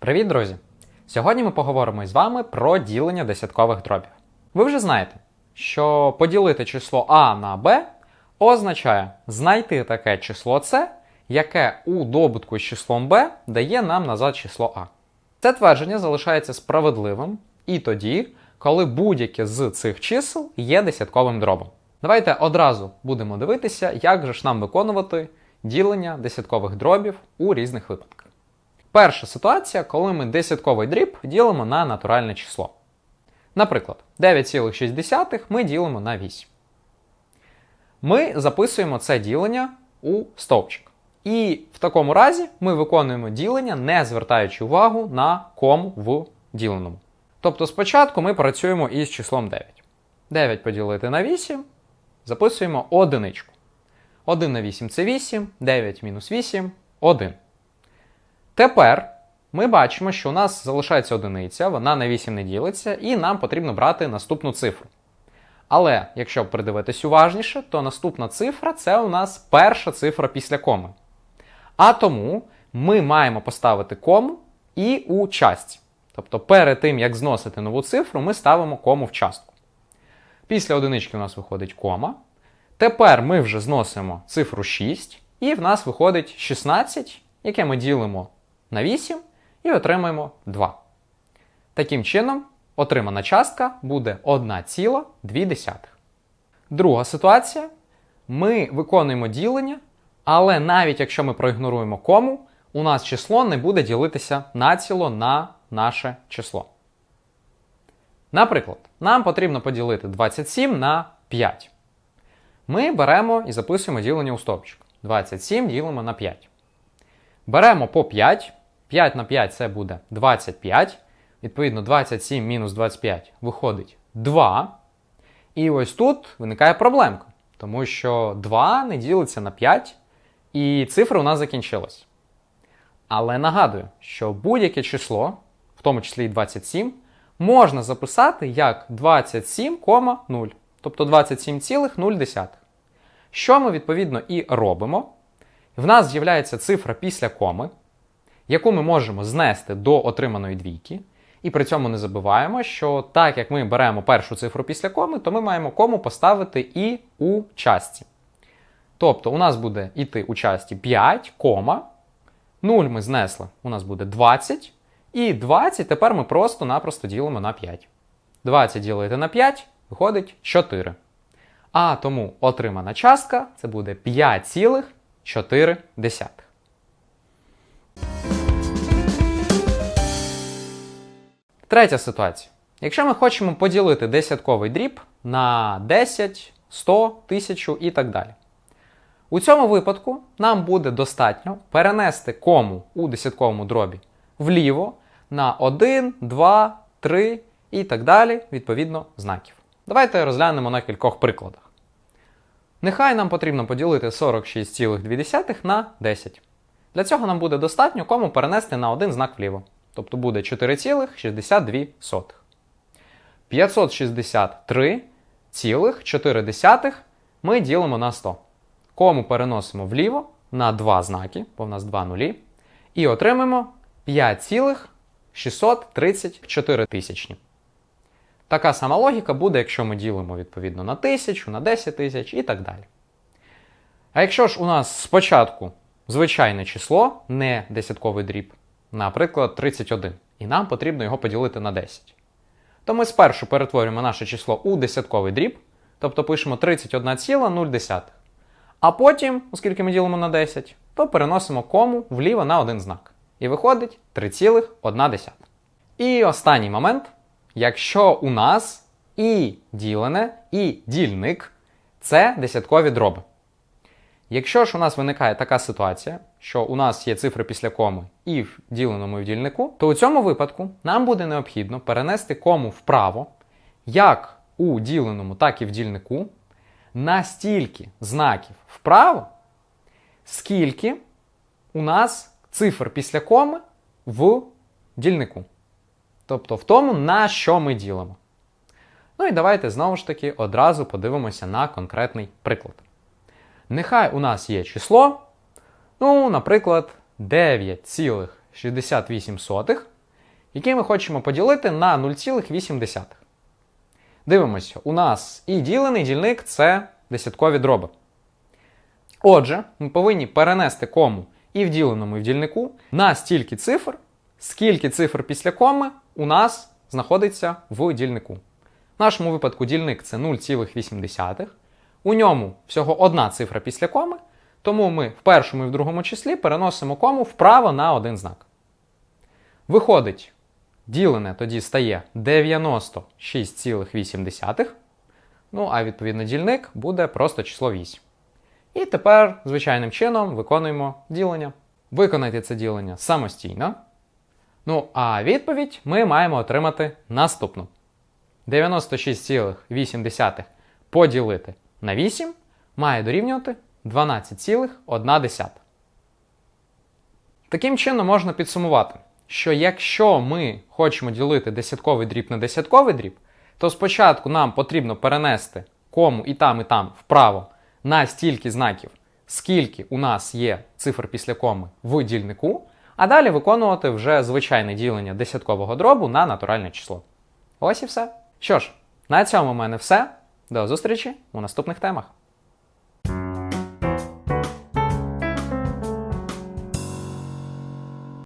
Привіт, друзі! Сьогодні ми поговоримо з вами про ділення десяткових дробів. Ви вже знаєте, що поділити число А на Б означає знайти таке число С, яке у добутку з числом Б дає нам назад число А. Це твердження залишається справедливим і тоді, коли будь-яке з цих чисел є десятковим дробом. Давайте одразу будемо дивитися, як же ж нам виконувати ділення десяткових дробів у різних випадках. Перша ситуація, коли ми десятковий дріб ділимо на натуральне число. Наприклад, 9,6 ми ділимо на 8. Ми записуємо це ділення у стовпчик. І в такому разі ми виконуємо ділення, не звертаючи увагу на кому в діленому. Тобто спочатку ми працюємо із числом 9. 9 поділити на 8, записуємо одиничку. 1 на 8 це 8, 9 мінус 8 1. Тепер ми бачимо, що у нас залишається одиниця, вона на 8 не ділиться, і нам потрібно брати наступну цифру. Але якщо придивитись уважніше, то наступна цифра це у нас перша цифра після коми. А тому ми маємо поставити кому і у частці. Тобто перед тим, як зносити нову цифру, ми ставимо кому в частку. Після одинички у нас виходить кома. Тепер ми вже зносимо цифру 6, і в нас виходить 16, яке ми ділимо на 8 і отримаємо 2. Таким чином, отримана частка буде 1,2. Друга ситуація. Ми виконуємо ділення, але навіть якщо ми проігноруємо кому, у нас число не буде ділитися націло на наше число. Наприклад, нам потрібно поділити 27 на 5. Ми беремо і записуємо ділення у стовпчик. 27 ділимо на 5. Беремо по 5. 5 на 5 це буде 25. Відповідно, 27 мінус 25 виходить 2. І ось тут виникає проблемка, тому що 2 не ділиться на 5, і цифра у нас закінчилась. Але нагадую, що будь-яке число, в тому числі і 27, можна записати як 27,0, тобто 27,0. Що ми відповідно і робимо. В нас з'являється цифра після коми, яку ми можемо знести до отриманої двійки. І при цьому не забуваємо, що так як ми беремо першу цифру після коми, то ми маємо кому поставити і у частці. Тобто у нас буде йти у часті 5, кома, 0 ми знесли, у нас буде 20. І 20 тепер ми просто-напросто ділимо на 5. 20 ділити на 5 виходить 4. А тому отримана частка це буде 5,4. Третя ситуація. Якщо ми хочемо поділити десятковий дріб на 10, 100, 1000 і так далі. У цьому випадку нам буде достатньо перенести кому у десятковому дробі вліво на 1, 2, 3 і так далі, відповідно, знаків. Давайте розглянемо на кількох прикладах. Нехай нам потрібно поділити 46,2 на 10. Для цього нам буде достатньо кому перенести на один знак вліво. Тобто буде 4,62. 563,4 ми ділимо на 100. Кому переносимо вліво на 2 знаки, бо в нас 2 нулі, і отримаємо 5,634 тисячні. Така сама логіка буде, якщо ми ділимо відповідно на 1000, на 10 тисяч і так далі. А якщо ж у нас спочатку звичайне число, не десятковий дріб, наприклад, 31, і нам потрібно його поділити на 10, то ми спершу перетворюємо наше число у десятковий дріб, тобто пишемо 31,0. А потім, оскільки ми ділимо на 10, то переносимо кому вліво на один знак. І виходить 3,1. І останній момент. Якщо у нас і ділене, і дільник це десяткові дроби. Якщо ж у нас виникає така ситуація, що у нас є цифри після коми і в діленому і в дільнику, то у цьому випадку нам буде необхідно перенести кому вправо, як у діленому, так і в дільнику, на стільки знаків вправо, скільки у нас цифр після коми в дільнику. Тобто в тому, на що ми ділимо. Ну і давайте знову ж таки одразу подивимося на конкретний приклад. Нехай у нас є число, ну, наприклад, 9,68 який ми хочемо поділити на 0,8. Дивимося, у нас і ділений дільник це десяткові дроби. Отже, ми повинні перенести кому і в діленому, і в дільнику на стільки цифр, скільки цифр після коми у нас знаходиться в дільнику. В нашому випадку дільник це 0,8. У ньому всього одна цифра після коми, тому ми в першому і в другому числі переносимо кому вправо на один знак. Виходить, ділене тоді стає 96,8. Ну, а відповідно дільник буде просто число 8. І тепер звичайним чином виконуємо ділення. Виконайте це ділення самостійно. Ну, а відповідь ми маємо отримати наступну: 96,8 поділити на 8 має дорівнювати 12,1. Таким чином можна підсумувати, що якщо ми хочемо ділити десятковий дріб на десятковий дріб, то спочатку нам потрібно перенести кому і там, і там вправо на стільки знаків, скільки у нас є цифр після коми в дільнику, а далі виконувати вже звичайне ділення десяткового дробу на натуральне число. Ось і все. Що ж, на цьому в мене все. До зустрічі у наступних темах.